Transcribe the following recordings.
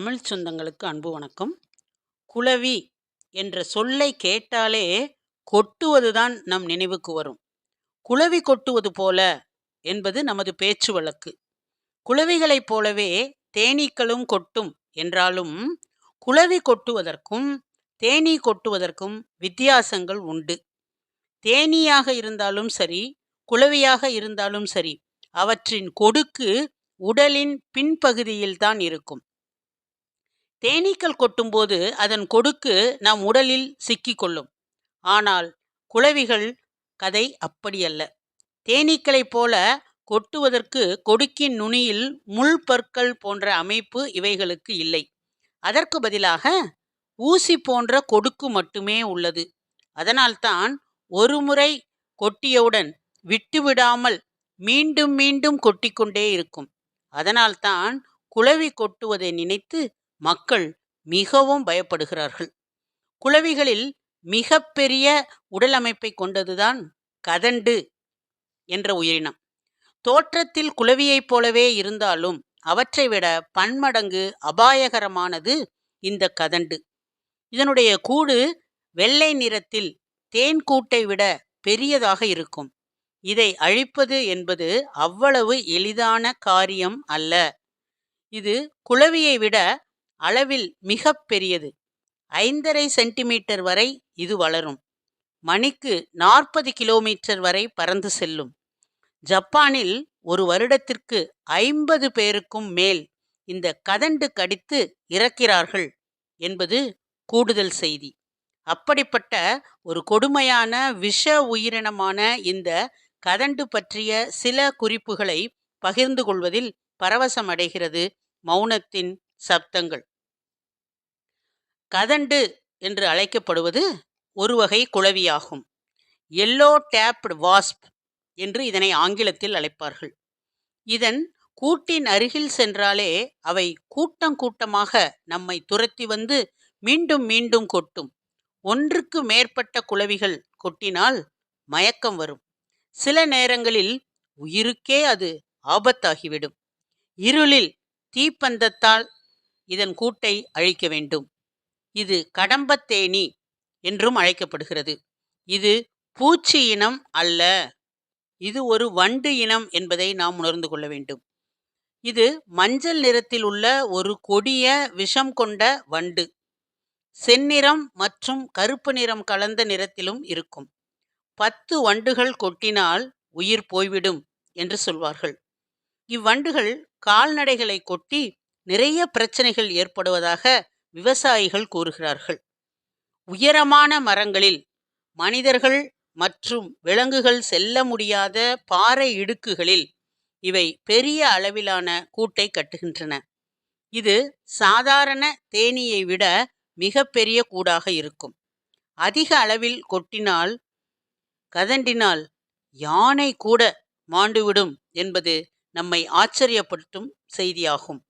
தமிழ் சொந்தங்களுக்கு அன்பு வணக்கம். குளவி என்ற சொல்லை கேட்டாலே கொட்டுவதுதான் நம் நினைவுக்கு வரும். குளவி கொட்டுவது போல என்பது நமது பேச்சு வழக்கு. குளவிகளைப் போலவே தேனீக்களும் கொட்டும் என்றாலும் குளவி கொட்டுவதற்கும் தேனீ கொட்டுவதற்கும் வித்தியாசங்கள் உண்டு. தேனீயாக இருந்தாலும் சரி குளவியாக இருந்தாலும் சரி அவற்றின் கொடுக்கு உடலின் பின்பகுதியில்தான் இருக்கும். தேனீக்கள் கொட்டும்போது அதன் கொடுக்கு நம் உடலில் சிக்கிக்கொள்ளும். ஆனால் குளவிகள் கதை அப்படியல்ல. தேனீக்களைப் போல கொட்டுவதற்கு கொடுக்கின் நுனியில் முள் பற்கள் போன்ற அமைப்பு இவைகளுக்கு இல்லை. அதற்கு பதிலாக ஊசி போன்ற கொடுக்கு மட்டுமே உள்ளது. அதனால்தான் ஒரு முறை கொட்டியவுடன் விட்டுவிடாமல் மீண்டும் மீண்டும் கொட்டிக்கொண்டே இருக்கும். அதனால்தான் குளவி கொட்டுவதை நினைத்து மக்கள் மிகவும் பயப்படுகிறார்கள். குளவிகளில் மிக பெரிய உடல் அமைப்பை கொண்டதுதான் கதண்டு என்ற உயிரினம். தோற்றத்தில் குளவியைப் போலவே இருந்தாலும் அவற்றை விட பன்மடங்கு அபாயகரமானது இந்த கதண்டு. இதனுடைய கூடு வெள்ளை நிறத்தில் தேன் கூட்டை விட பெரியதாக இருக்கும். இதை அழிப்பது என்பது அவ்வளவு எளிதான காரியம் அல்ல. இது குளவியை விட அளவில் மிக பெரியது. ஐந்தரை சென்டிமீட்டர் வரை இது வளரும். மணிக்கு நாற்பது கிலோமீட்டர் வரை பறந்து செல்லும். ஜப்பானில் ஒரு வருடத்திற்கு ஐம்பது பேருக்கும் மேல் இந்த கதண்டு கடித்து இறக்கிறார்கள் என்பது கூடுதல் செய்தி. அப்படிப்பட்ட ஒரு கொடுமையான விஷ உயிரினமான இந்த கதண்டு பற்றிய சில குறிப்புகளை பகிர்ந்து கொள்வதில் பரவசமடைகிறது மௌனத்தின் சப்தங்கள். கதண்டு என்று அழைக்கப்படுவது ஒரு வகை குளவியாகும் எல்லோ டேப்டு வாஸ்ப் என்று இதனை ஆங்கிலத்தில் அழைப்பார்கள். இதன் கூட்டின் அருகில் சென்றாலே அவை கூட்டம் கூட்டமாக நம்மை துரத்தி வந்து மீண்டும் மீண்டும் கொட்டும். ஒன்றுக்கு மேற்பட்ட குளவிகள் கொட்டினால் மயக்கம் வரும். சில நேரங்களில் உயிருக்கே அது ஆபத்தாகிவிடும். இருளில் தீப்பந்தத்தால் இதன் கூட்டை அழிக்க வேண்டும். இது கடம்பத்தேனி என்றும் அழைக்கப்படுகிறது. இது பூச்சி இனம் அல்ல. இது ஒரு வண்டு இனம் என்பதை நாம் உணர்ந்து கொள்ள வேண்டும். இது மஞ்சள் நிறத்தில் உள்ள ஒரு கொடிய விஷம் கொண்ட வண்டு. செந்நிறம் மற்றும் கருப்பு நிறம் கலந்த நிறத்திலும் இருக்கும். பத்து வண்டுகள் கொட்டினால் உயிர் போய்விடும் என்று சொல்வார்கள். இவ்வண்டுகள் கால்நடைகளை கொட்டி நிறைய பிரச்சனைகள் ஏற்படுவதாக விவசாயிகள் கூறுகிறார்கள். உயரமான மரங்களில் மனிதர்கள் மற்றும் விலங்குகள் செல்ல முடியாத பாறை இடுக்குகளில் இவை பெரிய அளவிலான கூட்டை கட்டுகின்றன. இது சாதாரண தேனீயை விட மிகப்பெரிய கூடாக இருக்கும். அதிக அளவில் கொட்டினால் கதண்டினால் யானை கூட மாண்டுவிடும் என்பது நம்மை ஆச்சரியப்படுத்தும் செய்தியாகும்.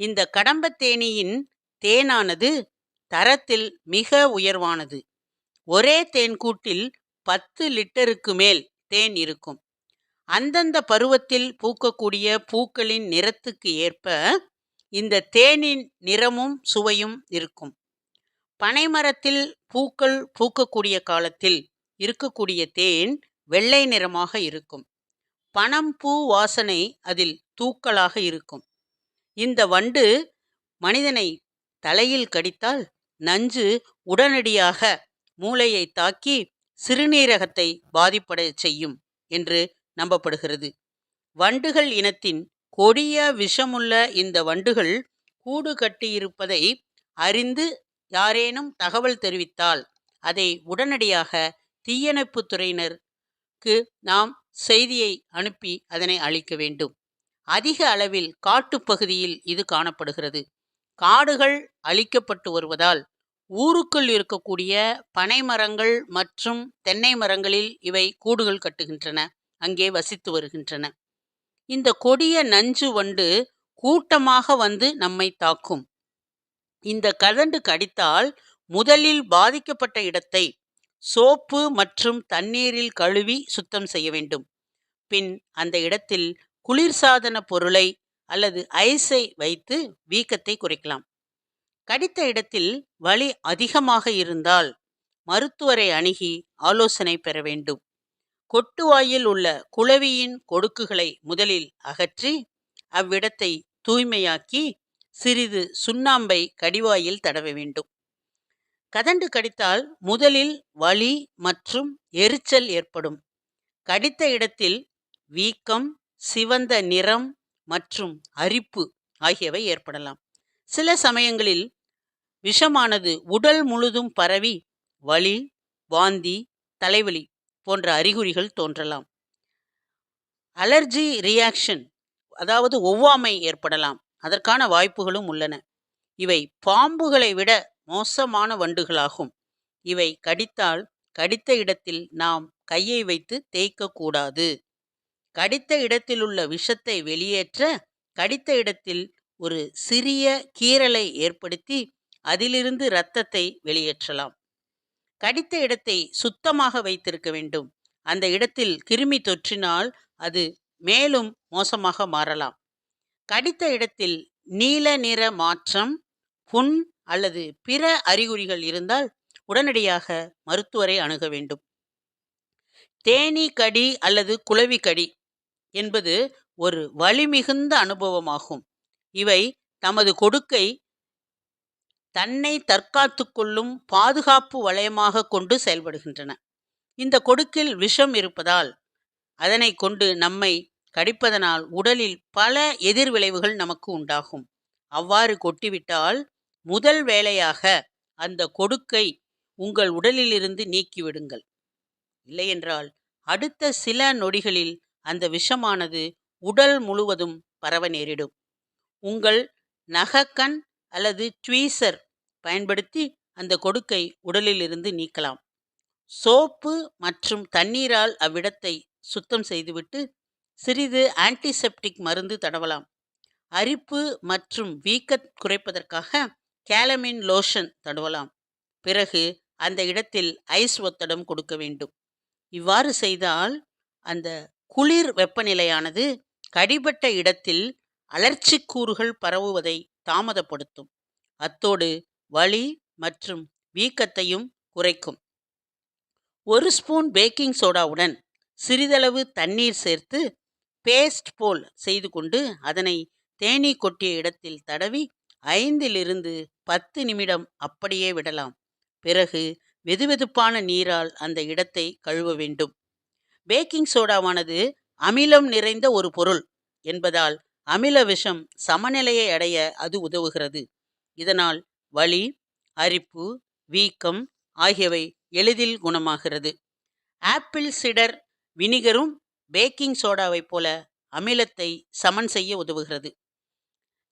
இந்த கடம்பத்தேனியின் தேனானது தரத்தில் மிக உயர்வானது. ஒரே தேன்கூட்டில் பத்து லிட்டருக்கு மேல் தேன் இருக்கும். அந்தந்த பருவத்தில் பூக்கக்கூடிய பூக்களின் நிறத்துக்கு ஏற்ப இந்த தேனின் நிறமும் சுவையும் இருக்கும். பனைமரத்தில் பூக்கள் பூக்கக்கூடிய காலத்தில் இருக்கக்கூடிய தேன் வெள்ளை நிறமாக இருக்கும். பனம் பூ வாசனை அதில் தூக்கலாக இருக்கும். இந்த வண்டு மனிதனை தலையில் கடித்தால் நஞ்சு உடனடியாக மூளையை தாக்கி சிறுநீரகத்தை பாதிப்படையச் செய்யும் என்று நம்பப்படுகிறது. வண்டுகள் இனத்தின் கொடிய விஷமுள்ள இந்த வண்டுகள் கூடு கட்டியிருப்பதை அறிந்து யாரேனும் தகவல் தெரிவித்தால் அதை உடனடியாக தீயணைப்புத் துறையினருக்கு நாம் செய்தியை அனுப்பி அதனை அளிக்க வேண்டும். அதிக அளவில் காட்டுப்பகுதியில் இது காணப்படுகிறது. காடுகள் அழிக்கப்பட்டு வருவதால் ஊருக்குள் இருக்கக்கூடிய பனை மரங்கள் மற்றும் தென்னை மரங்களில் இவை கூடுகள் கட்டுகின்றன. அங்கே வசித்து வருகின்றன. இந்த கொடிய நஞ்சு வண்டு கூட்டமாக வந்து நம்மை தாக்கும். இந்த கதண்டு கடித்தால் முதலில் பாதிக்கப்பட்ட இடத்தை சோப்பு மற்றும் தண்ணீரில் கழுவி சுத்தம் செய்ய வேண்டும். பின் அந்த இடத்தில் குளிர்சாதன பொருளை அல்லது ஐஸை வைத்து வீக்கத்தை குறைக்கலாம். கடித்த இடத்தில் வலி அதிகமாக இருந்தால் மருத்துவரை அணுகி ஆலோசனை பெற வேண்டும். கொட்டுவாயில் உள்ள குளவியின் கொடுக்குகளை முதலில் அகற்றி அவ்விடத்தை தூய்மையாக்கி சிறிது சுண்ணாம்பை கடிவாயில் தடவ வேண்டும். கதண்டு கடித்தால் முதலில் வலி மற்றும் எரிச்சல் ஏற்படும். கடித்த இடத்தில் வீக்கம் சிவந்த நிறம் மற்றும் அரிப்பு ஆகியவை ஏற்படலாம். சில சமயங்களில் விஷமானது உடல் முழுதும் பரவி வலி வாந்தி தலைவலி போன்ற அறிகுறிகள் தோன்றலாம். அலர்ஜி ரியாக்ஷன் அதாவது ஒவ்வாமை ஏற்படலாம். அதற்கான வாய்ப்புகளும் உள்ளன. இவை பாம்புகளை விட மோசமான வண்டுகளாகும். இவை கடித்தால் கடித்த இடத்தில் நாம் கையை வைத்து தேய்க்கக்கூடாது. கடித்த இடத்திலுள்ள விஷத்தை வெளியேற்ற கடித்த இடத்தில் ஒரு சிறிய கீறலை ஏற்படுத்தி அதிலிருந்து இரத்தத்தை வெளியேற்றலாம். கடித்த இடத்தை சுத்தமாக வைத்திருக்க வேண்டும். அந்த இடத்தில் கிருமி தொற்றினால் அது மேலும் மோசமாக மாறலாம். கடித்த இடத்தில் நீல நிற மாற்றம் புண் அல்லது பிற அறிகுறிகள் இருந்தால் உடனடியாக மருத்துவரை அணுக வேண்டும். தேனீ கடி அல்லது குளவி கடி என்பது ஒரு வலிமிகுந்த அனுபவமாகும். இவை தமது கொடுக்கை தன்னை தற்காத்து கொள்ளும் பாதுகாப்பு வளையமாக கொண்டு செயல்படுகின்றன. இந்த கொடுக்கில் விஷம் இருப்பதால் அதனை கொண்டு நம்மை கடிப்பதனால் உடலில் பல எதிர்விளைவுகள் நமக்கு உண்டாகும். அவ்வாறு கொட்டிவிட்டால் முதல் வேலையாக அந்த கொடுக்கை உங்கள் உடலிலிருந்து நீக்கிவிடுங்கள். இல்லையென்றால் அடுத்த சில நொடிகளில் அந்த விஷமானது உடல் முழுவதும் பரவ நேரிடும். உங்கள் நகக்கண் அல்லது ட்வீசர் பயன்படுத்தி அந்த கொடுக்கை உடலிலிருந்து நீக்கலாம். சோப்பு மற்றும் தண்ணீரால் அவ்விடத்தை சுத்தம் செய்துவிட்டு சிறிது ஆன்டிசெப்டிக் மருந்து தடவலாம். அரிப்பு மற்றும் வீக்கத் குறைப்பதற்காக கேலமின் லோஷன் தடவலாம். பிறகு அந்த இடத்தில் ஐஸ் ஒத்தடம் கொடுக்க வேண்டும். இவ்வாறு செய்தால் அந்த குளிர் வெப்பநிலையானது கடிபட்ட இடத்தில் அலர்ச்சிக் கூறுகள் பரவுவதை தாமதப்படுத்தும். அத்தோடு வலி மற்றும் வீக்கத்தையும் குறைக்கும். ஒரு ஸ்பூன் பேக்கிங் சோடாவுடன் சிறிதளவு தண்ணீர் சேர்த்து பேஸ்ட் போல் செய்து கொண்டு அதனை தேனீ கொட்டிய இடத்தில் தடவி ஐந்திலிருந்து பத்து நிமிடம் அப்படியே விடலாம். பிறகு வெதுவெதுப்பான நீரால் அந்த இடத்தை கழுவ வேண்டும். பேக்கிங் சோடாவானது அமிலம் நிறைந்த ஒரு பொருள் என்பதால் அமில விஷம் சமநிலையை அடைய அது உதவுகிறது. இதனால் வலி அரிப்பு வீக்கம் ஆகியவை எளிதில் குணமாகிறது. ஆப்பிள் சிடர் வினிகரும் பேக்கிங் சோடாவைப் போல அமிலத்தை சமன் செய்ய உதவுகிறது.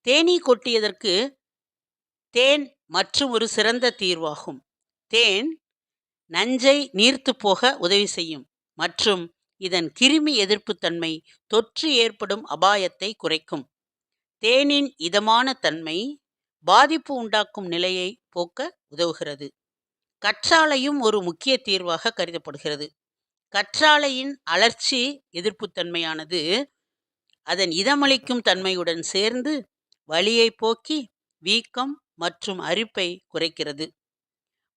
தேனீ கொட்டியதற்கு தேன் மற்றும் ஒரு சிறந்த தீர்வாகும். தேன் நஞ்சை நீர்த்து போக உதவி செய்யும். மற்றும் இதன் கிருமி எதிர்ப்புத்தன்மை தொற்று ஏற்படும் அபாயத்தை குறைக்கும். தேனின் இதமான தன்மை பாதிப்பு உண்டாக்கும் நிலையை போக்க உதவுகிறது. கற்றாழையும் ஒரு முக்கிய தீர்வாக கருதப்படுகிறது. கற்றாழையின் அலர்ச்சி எதிர்ப்புத்தன்மையானது அதன் இதமளிக்கும் தன்மையுடன் சேர்ந்து வலியை போக்கி வீக்கம் மற்றும் அரிப்பை குறைக்கிறது.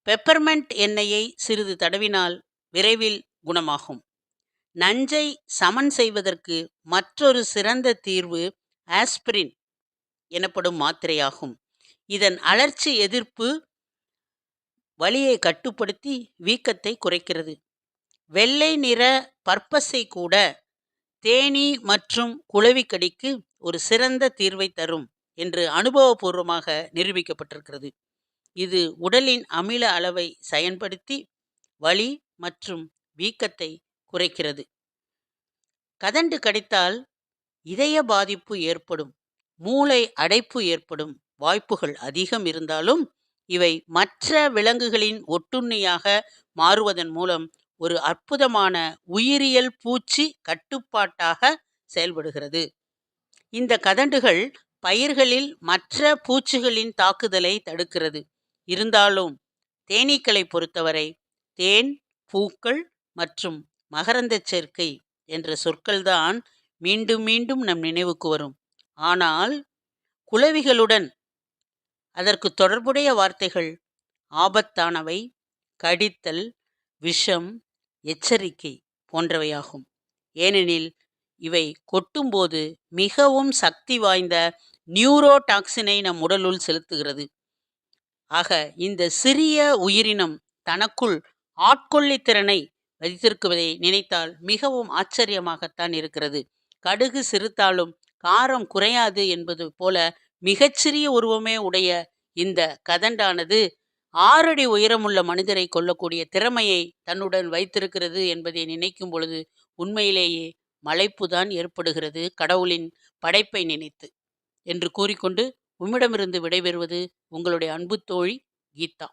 பெப்பர்மெண்ட் எண்ணெயை சிறிது தடவினால் விரைவில் குணமாகும். நஞ்சை சமன் செய்வதற்கு மற்றொரு சிறந்த தீர்வு ஆஸ்பிரின் எனப்படும் மாத்திரையாகும். இதன் அலர்ச்சி எதிர்ப்பு வலியை கட்டுப்படுத்தி வீக்கத்தை குறைக்கிறது. வெள்ளை நிற பர்பஸை கூட தேனீ மற்றும் குளவிக்கடிக்கு ஒரு சிறந்த தீர்வை தரும் என்று அனுபவபூர்வமாக நிரூபிக்கப்பட்டிருக்கிறது. இது உடலின் அமில அளவை செயன்படுத்தி வலி மற்றும் வீக்கத்தை குறைக்கிறது. கதண்டு கடித்தால் இதய பாதிப்பு ஏற்படும் மூளை அடைப்பு ஏற்படும் வாய்ப்புகள் அதிகம் இருந்தாலும் இவை மற்ற விலங்குகளின் ஒட்டுண்ணியாக மாறுவதன் மூலம் ஒரு அற்புதமான உயிரியல் பூச்சி கட்டுப்பாட்டாக செயல்படுகிறது. இந்த கதண்டுகள் பயிர்களில் மற்ற பூச்சிகளின் தாக்குதலை தடுக்கிறது. இருந்தாலும் தேனீக்களை பொறுத்தவரை தேன் பூக்கள் மற்றும் மகரந்தச் சேர்க்கை என்ற சொற்கள்தான் மீண்டும் மீண்டும் நம் நினைவுக்கு வரும். ஆனால் குளவிகளுடன் அதற்கு தொடர்புடைய வார்த்தைகள் ஆபத்தானவை கடித்தல் விஷம் எச்சரிக்கை போன்றவையாகும். ஏனெனில் இவை கொட்டும்போது மிகவும் சக்தி வாய்ந்த நியூரோடாக்சினை நம் உடலுள் செலுத்துகிறது. ஆக இந்த சிறிய உயிரினம் தனக்குள் ஆட்கொள்ளித் திறனை வைத்திருக்குவதை நினைத்தால் மிகவும் ஆச்சரியமாகத்தான் இருக்கிறது. கடுகு சிறுத்தாலும் காரம் குறையாது என்பது போல மிகச்சிறிய உருவமே உடைய இந்த கதண்டானது ஆறடி உயரமுள்ள மனிதரை கொல்லக்கூடிய திறமையை தன்னுடன் வைத்திருக்கிறது என்பதை நினைக்கும் பொழுது உண்மையிலேயே மலைப்புதான் ஏற்படுகிறது கடவுளின் படைப்பை நினைத்து என்று கூறிக்கொண்டு உம்மிடமிருந்து விடைபெறுவது உங்களுடைய அன்பு தோழி கீதா.